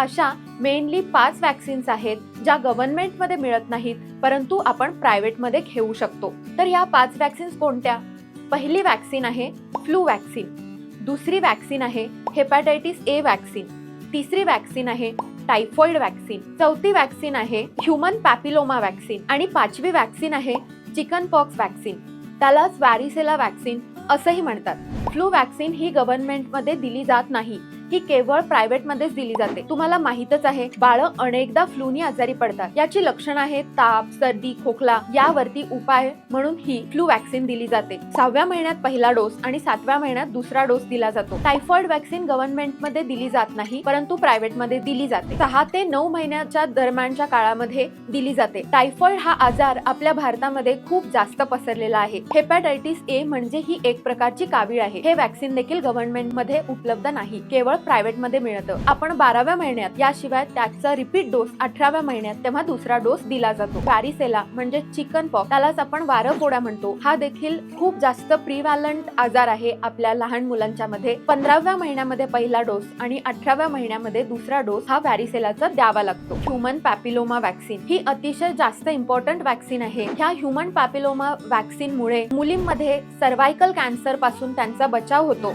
अशा मेनली पाच वॅक्सिन्स आहेत ज्या गव्हर्नमेंटमध्ये मिळत नाहीत परंतु आपण प्रायव्हेटमध्ये घेऊ शकतो. तर या पाच वॅक्सिन्स कोणत्या? पहिली वॅक्सिन आहे फ्लू वॅक्सिन दुसरी वॅक्सिन आहे हेपॅटायटिस ए वॅक्सिन तिसरी वॅक्सिन आहे टायफॉइड वॅक्सिन चौथी वॅक्सिन आहे ह्युमन पॅपिलोमा वॅक्सिन आणि पाचवी वॅक्सिन आहे चिकन पॉक्स वॅक्सिन त्यालाच वॅरिसेला वॅक्सिन असंही म्हणतात. फ्लू वॅक्सिन ही गव्हर्नमेंटमध्ये दिली जात नाही. ही केवळ प्रायव्हेटमध्येच दिली जाते. तुम्हाला माहीतच आहे बाळ अनेकदा फ्लूनी आजारी पडतात. याची लक्षणं आहेत ताप सर्दी खोकला यावरती उपाय म्हणून ही फ्लू वॅक्सिन दिली जाते. सहाव्या महिन्यात पहिला डोस आणि सातव्या महिन्यात दुसरा डोस दिला जातो. टायफॉइड वॅक्सिन गव्हर्नमेंटमध्ये दिली जात नाही परंतु प्रायव्हेटमध्ये दिली जाते. सहा ते नऊ महिन्याच्या दरम्यानच्या काळामध्ये दिली जाते. टायफॉइड हा आजार आपल्या भारतामध्ये खूप जास्त पसरलेला आहे. हेपॅटायटिस ए म्हणजे ही एक प्रकारची कावीळ आहे. हे वॅक्सिन देखील गव्हर्नमेंटमध्ये उपलब्ध नाही. केवळ प्रायव्हेटमध्ये मिळतं. आपण बाराव्या महिन्यात याशिवाय त्याचा रिपीट डोस अठराव्या महिन्यात तेव्हा दुसरा डोस दिला जातो. पॅरिसेला म्हणजे चिकन पॉक त्यालाच आपण वारपोडा म्हणतो. हा देखील खूप जास्त प्रिव्हॅलंट आजार आहे आपल्या लहान मुलांच्या मध्ये पंधराव्या महिन्यामध्ये पहिला डोस आणि अठराव्या महिन्यामध्ये दुसरा डोस हा व्हॅरिसेलाचा द्यावा लागतो. ह्युमन पॅपिलोमा वॅक्सिन ही अतिशय जास्त इम्पॉर्टंट वॅक्सिन आहे. ह्या ह्युमन पॅपिलोमा वॅक्सिन मुळे मुलींमध्ये सर्वायकल कॅन्सरपासून त्यांचा बचाव होतो.